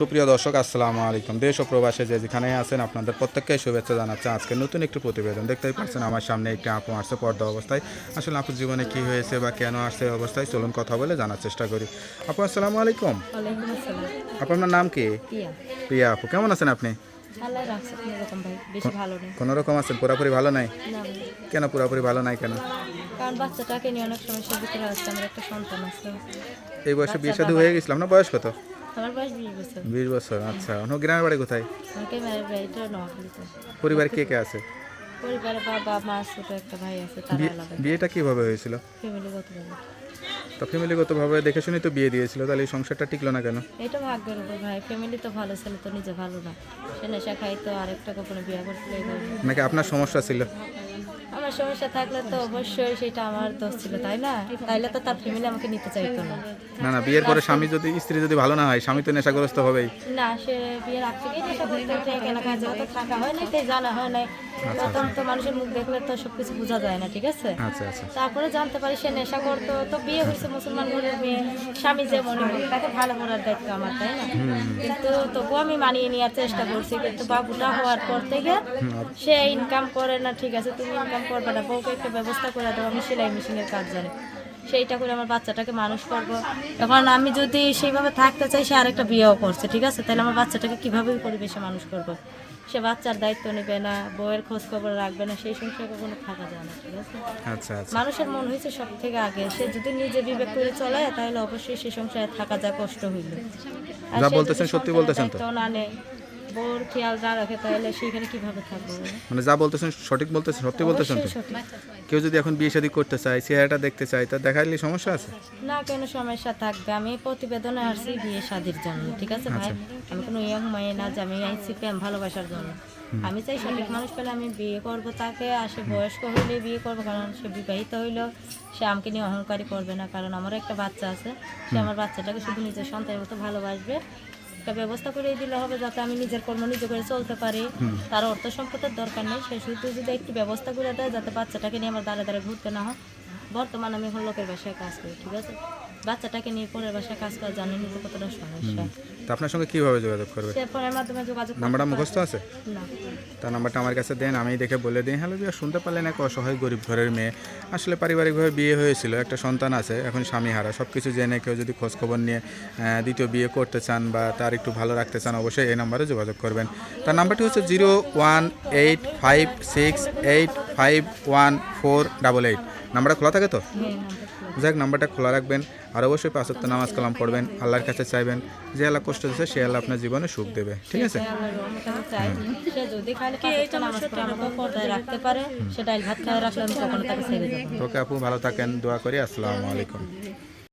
সুপ্রিয় দর্শক আসসালামু আলাইকুম। দেশ ও প্রবাসে যে যেখানে আছেন আপনাদের প্রত্যেককে শুভেচ্ছা জানাচ্ছে। আজকে নতুন একটি প্রতিবেদন দেখতেই পাচ্ছেন আমার সামনে একটি আপু আসছে পর্দা অবস্থায়। আসলে আপুর জীবনে কি হয়েছে বা কেন আসছে অবস্থায় চলুন কথা বলে জানার চেষ্টা করি। আপু আসসালামু আলাইকুম। আপনার নাম কি? প্রিয়া আপু কেমন আছেন আপনি? কোনো রকম কোনো আছেন পুরোপুরি ভালো নাই? কেন পুরোপুরি ভালো নাই কেন? কারণ বাচ্চাটাকে নিয়ে অনেক সমস্যার ভিতরে আছে আমার একটা সন্তান আছে। এই বয়সে বিয়ে শাদী হয়ে গেছিলাম না বয়স কত? আমার বয়স বিশ বছর। বিশ বছর আচ্ছা। অন্য গ্রামের বাড়ি কোথায়? আমাকে মেয়ের বাড়িটা নোয়াখালীতে। পরিবারে কে কে আছে? পরিবারে বাবা মা ছোট একটা ভাই আছে তারা আলাদা। বিয়েটা কীভাবে হয়েছিল? ফ্যামিলিগত ভাবে। তো ফ্যামিলিগতভাবে দেখে শুনে তো বিয়ে দিয়েছিল তাহলে এই সংসারটা টিকলো না কেন? এটা ভাগ্যের উপর ভাই। ফ্যামিলি তো ভালো ছেলে তো নিজে ভালো না। সে নেশা খাই তো আরেকটা কখনো বিয়ে করছিল নাকি আপনার সমস্যা ছিল? আমার সমস্যা থাকলে তো অবশ্যই সেটা আমার দোষ ছিল তাই না? তাইলে তো তার ফ্যামিলি আমাকে নিতে চাইতো না। না না বিয়ের পরে স্বামী যদি স্ত্রী যদি ভালো না হয় স্বামী তো নেশাগ্রস্ত হবেই। না সে বিয়ের আগ থেকেই নেশা করতে উঠে কেনা কাজে তো থাকা হয় নাই তাই জানা হয় নাই। প্রথম তো মানুষের মুখ দেখলে তো সবকিছু বোঝা যায় না ঠিক আছে? আচ্ছা আচ্ছা। তারপরে জানতে পারি সে নেশা করতো তো বিয়ে হয়েছে মুসলমান ঘরের মেয়ে স্বামী যে মনে হয় তাকে ভালো করার দায়িত্ব আমার তাই না? কিন্তু তবুও আমি মানিয়ে নেওয়ার চেষ্টা করছি কিন্তু বাবুটা হওয়ার পর থেকে সে ইনকাম করে না ঠিক আছে তুমি ইনকাম করবে না বউকে একটা ব্যবস্থা করে দেবো আমি সেলাই মেশিনের কাজ জানি। সেইটা করে আমার বাচ্চাটাকে মানুষ করব। এখন আমি যদি সেইভাবে থাকতে চাই সে আরেকটা বিয়েও করছে ঠিক আছে? তাহলে আমার বাচ্চাটাকে কীভাবে পরিবেশে মানুষ করব? সে বাচ্চার দায়িত্ব নেবে না বউয়ের খোঁজ খবর রাখবে না সেই সংসারে কখনো থাকা যায় না ঠিক আছে? আচ্ছা আচ্ছা। মানুষের মন হয়েছে সব থেকে আগে। সে যদি নিজে বিবেক করে চলে তাহলে অবশ্যই সে সংসারে থাকা যায় কষ্ট হইল। যা বলতেছেন সত্যি বলতেছেন তো? না নেয় বউর খেয়াল না রাখে তাহলে সেখানে কীভাবে থাকবে মানে যা বলতেছেন সঠিক বলতেছেন সত্যি বলতেছেন তো? কেউ যদি এখন বিয়ে শাদী করতে চায় চেহারাটা দেখতে চায় তা দেখাইলে সমস্যা আছে? না কোনো সমস্যা থাকবে। আমি প্রতিবেদনে আসছি বিয়ে শাদির জন্য ঠিক আছে ভাই? আমি কোনো ইয়ং মেয়ে না যে আমি আইছি প্রেম ভালোবাসার জন্য। আমি চাই সঠিক মানুষ পেলে আমি বিয়ে করব তাকে আর সে বয়স্ক হইলে বিয়ে করব কারণ সে বিবাহিত হইলেও সে আমাকে নিয়ে অহংকারী করবে না কারণ আমার একটা বাচ্চা আছে। সে আমার বাচ্চাটাকে শুধু নিজের সন্তানের মতো ভালোবাসবে। একটা ব্যবস্থা করে দিলে হবে যাতে আমি নিজের কর্ম নিজে করে চলতে পারি। তার অর্থ সম্পদের দরকার নেই। সে শুধু যদি একটু ব্যবস্থা করে দেয় যাতে বাচ্চাটাকে নিয়ে আমার দাঁড়ে দাঁড়ে ঘুরতে না হয়। বর্তমানে আমি এখন লোকের বাসায় কাজ করি ঠিক আছে? বাচ্চাটাকে নিয়ে পরের বাসায় কাজ করা জানেন তো কতটা সমস্যা। তা আপনার সঙ্গে কীভাবে যোগাযোগ করবে? সে ফোনের মাধ্যমে যোগাযোগ নাম্বারটা মুখস্থ আছে? না। তার নাম্বারটা আমার কাছে দেন আমি দেখে বলে দিই। হ্যালো বিয়া শুনতে পারলেন এক অসহায় গরিব ঘরের মেয়ে। আসলে পারিবারিকভাবে বিয়ে হয়েছিল একটা সন্তান আছে এখন স্বামী হারা সব কিছু জেনে কেউ যদি খোঁজ খবর নিয়ে দ্বিতীয় বিয়ে করতে চান বা তার একটু ভালো রাখতে চান অবশ্যই এই নাম্বারে যোগাযোগ করবেন। তার নাম্বারটি হচ্ছে zero one eight five six eight five one four double eight. নাম্বারটা খোলা থাকে তো? যাই নাম্বার যাক নাম্বারটা খোলা রাখবেন আর অবশ্যই পাঁচত্ব নামাজ কালাম পড়বেন আল্লাহর কাছে চাইবেন যে আল্লাহ কষ্ট দিচ্ছে সে আল্লাহ আপনার জীবনে সুখ দেবে ঠিক আছে। তোকে আপু ভালো থাকেন দোয়া করি আসসালামু আলাইকুম।